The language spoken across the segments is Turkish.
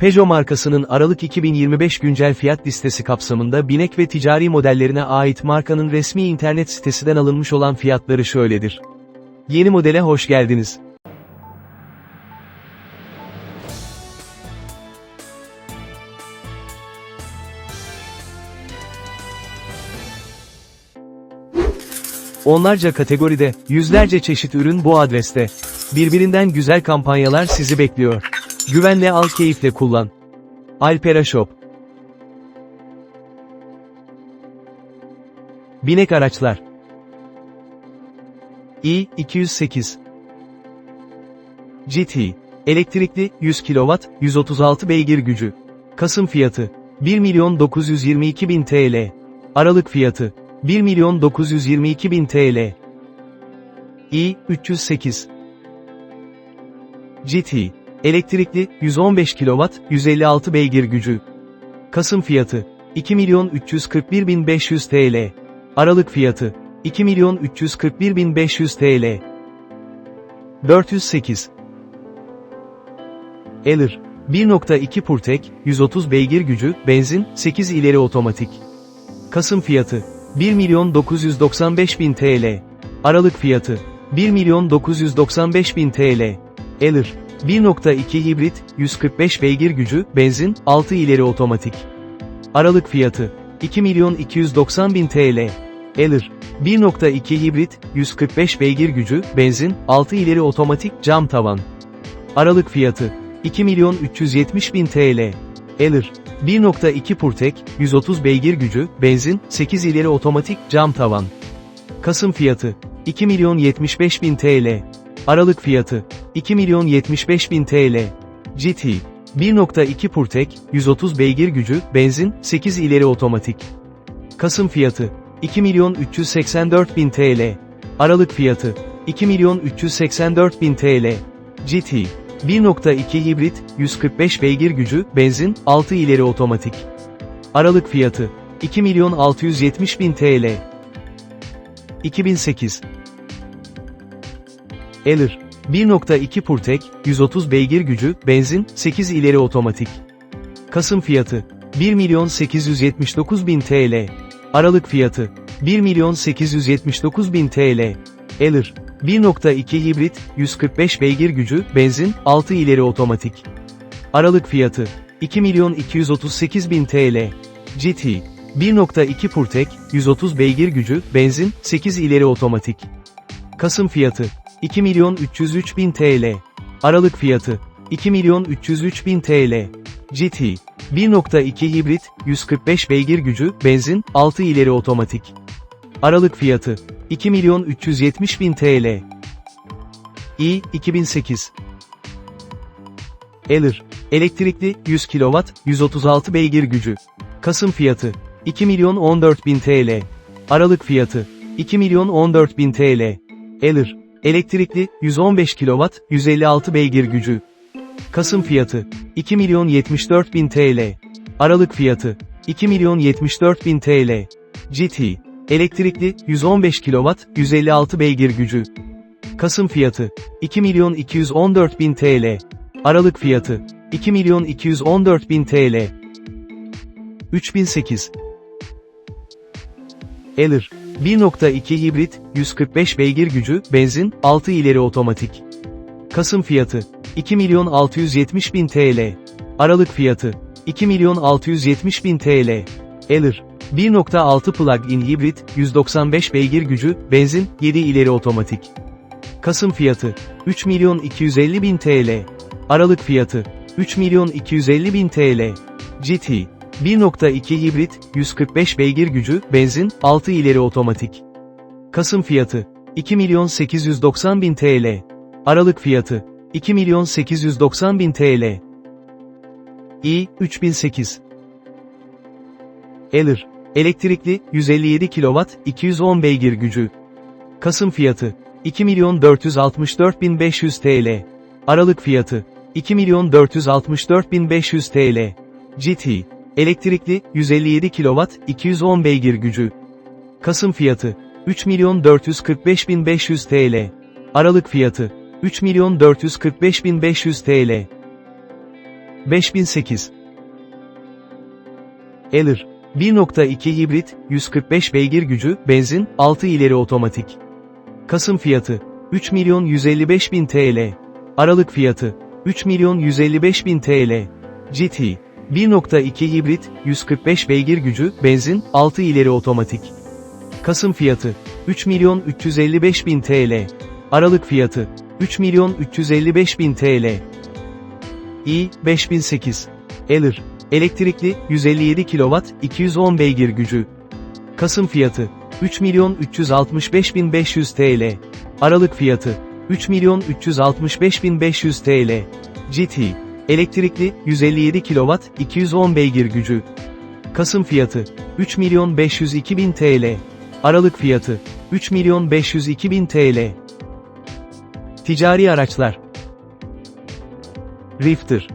Peugeot markasının Aralık 2025 güncel fiyat listesi kapsamında binek ve ticari modellerine ait markanın resmi internet sitesinden alınmış olan fiyatları şöyledir. Yeni modele hoş geldiniz. Onlarca kategoride, yüzlerce çeşit ürün bu adreste. Birbirinden güzel kampanyalar sizi bekliyor. Güvenle al keyifle kullan. Alpera Shop Binek araçlar. İ 208 GT Elektrikli 100 kW 136 beygir gücü. Kasım fiyatı 1 milyon 922 bin TL Aralık fiyatı 1 milyon 922 bin TL i 308 GT Elektrikli, 115 kW, 156 beygir gücü. Kasım fiyatı, 2 milyon 341 bin 500 TL. Aralık fiyatı, 2 milyon 341 bin 500 TL. 408 Elir 1.2 Purtek, 130 beygir gücü, benzin, 8 ileri otomatik. Kasım fiyatı, 1 milyon 995 bin TL. Aralık fiyatı, 1 milyon 995 bin TL. Elir 1.2 hibrit, 145 beygir gücü, benzin, 6 ileri otomatik. Aralık fiyatı, 2 milyon 290 bin TL. Elir, 1.2 hibrit, 145 beygir gücü, benzin, 6 ileri otomatik, cam tavan. Aralık fiyatı, 2 milyon 370 bin TL. Elir, 1.2 Purtek, 130 beygir gücü, benzin, 8 ileri otomatik, cam tavan. Kasım fiyatı, 2 milyon 75 bin TL. Aralık fiyatı, 2 milyon 75 bin TL. GT, 1.2 Purtek, 130 beygir gücü, benzin, 8 ileri otomatik. Kasım fiyatı, 2 milyon 384 bin TL. Aralık fiyatı, 2 milyon 384 bin TL. GT, 1.2 hibrit, 145 beygir gücü, benzin, 6 ileri otomatik. Aralık fiyatı, 2 milyon 670 bin TL. 2008 Elir 1.2 Purtek, 130 beygir gücü, benzin, 8 ileri otomatik. Kasım fiyatı, 1 milyon 879 bin TL. Aralık fiyatı, 1 milyon 879 bin TL. Elir, 1.2 hibrit, 145 beygir gücü, benzin, 6 ileri otomatik. Aralık fiyatı, 2 milyon 238 bin TL. GT, 1.2 Purtek, 130 beygir gücü, benzin, 8 ileri otomatik. Kasım fiyatı, 2 milyon 303 bin TL. Aralık fiyatı, 2 milyon 303 bin TL. GT, 1.2 hibrit, 145 beygir gücü, benzin, 6 ileri otomatik. Aralık fiyatı, 2 milyon 370 bin TL. i 2008 Elir, elektrikli, 100 kW, 136 beygir gücü. Kasım fiyatı, 2 milyon 14 bin TL. Aralık fiyatı, 2 milyon 14 bin TL. Elir, Elektrikli, 115 kW, 156 beygir gücü. Kasım fiyatı, 2 milyon 74 bin TL. Aralık fiyatı, 2 milyon 74 bin TL. GT, elektrikli, 115 kW, 156 beygir gücü. Kasım fiyatı, 2 milyon 214 bin TL. Aralık fiyatı, 2 milyon 214 bin TL. 3008 Elir 1.2 hibrit, 145 beygir gücü, benzin, 6 ileri otomatik. Kasım fiyatı, 2 milyon 670 bin TL. Aralık fiyatı, 2 milyon 670 bin TL. Elir, 1.6 plug-in hibrit, 195 beygir gücü, benzin, 7 ileri otomatik. Kasım fiyatı, 3 milyon 250 bin TL. Aralık fiyatı, 3 milyon 250 bin TL. GT, 1.2 hibrit, 145 beygir gücü, benzin, 6 ileri otomatik. Kasım fiyatı, 2 milyon 890 bin TL. Aralık fiyatı, 2 milyon 890 bin TL. i 3008 Elir, elektrikli, 157 kW, 210 beygir gücü. Kasım fiyatı, 2 milyon 464 bin 500 TL. Aralık fiyatı, 2 milyon 464 bin 500 TL. GT, Elektrikli, 157 kW, 210 beygir gücü. Kasım fiyatı, 3 milyon 445 bin 500 TL. Aralık fiyatı, 3 milyon 445 bin 500 TL. 5008 Elir 1.2 hibrit, 145 beygir gücü, benzin, 6 ileri otomatik. Kasım fiyatı 3 milyon 155 bin TL. Aralık fiyatı 3 milyon 155 bin TL. GT 1.2 hibrit, 145 beygir gücü, benzin, 6 ileri otomatik. Kasım fiyatı 3 milyon 355 bin TL. Aralık fiyatı 3 milyon 355 bin TL. i 5008 Elir Elektrikli, 157 kW, 210 beygir gücü. Kasım fiyatı, 3 milyon 365 bin 500 TL. Aralık fiyatı, 3 milyon 365 bin 500 TL. GT, elektrikli, 157 kW, 210 beygir gücü. Kasım fiyatı, 3 milyon 502 bin TL. Aralık fiyatı, 3 milyon 502 bin TL. Ticari araçlar. Rifter.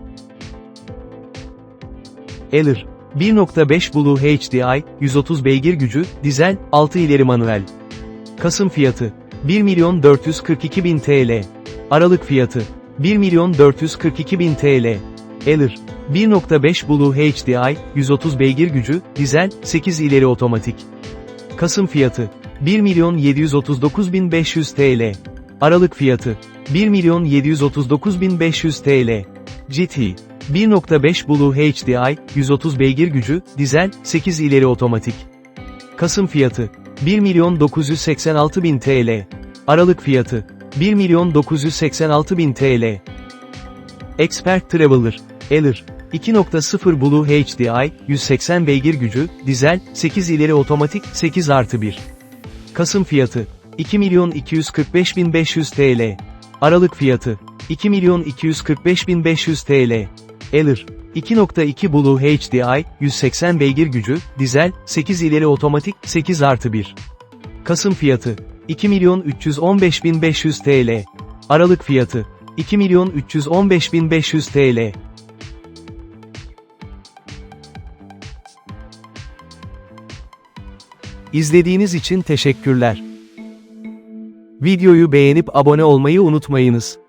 Elir. 1.5 Blue HDI, 130 beygir gücü, dizel, 6 ileri manuel. Kasım fiyatı, 1 milyon 442 bin TL. Aralık fiyatı, 1 milyon 442 bin TL. Elir. 1.5 Blue HDI, 130 beygir gücü, dizel, 8 ileri otomatik. Kasım fiyatı, 1 milyon 739 bin 500 TL. Aralık fiyatı, 1 milyon 739 bin 500 TL. GT, 1.5 Blue HDI, 130 beygir gücü, dizel, 8 ileri otomatik. Kasım fiyatı, 1 milyon 986 bin TL. Aralık fiyatı, 1 milyon 986 bin TL. Expert Traveler, Elir, 2.0 Blue HDI, 180 beygir gücü, dizel, 8 ileri otomatik, 8 artı 1. Kasım fiyatı, 2 milyon 245 bin 500 TL. Aralık fiyatı, 2 milyon 245 bin 500 TL. Elir, 2.2 Blue HDI, 180 beygir gücü, dizel, 8 ileri otomatik, 8 artı 1. Kasım fiyatı, 2 milyon 315 bin 500 TL. Aralık fiyatı, 2 milyon 315 bin 500 TL. İzlediğiniz için teşekkürler. Videoyu beğenip abone olmayı unutmayınız.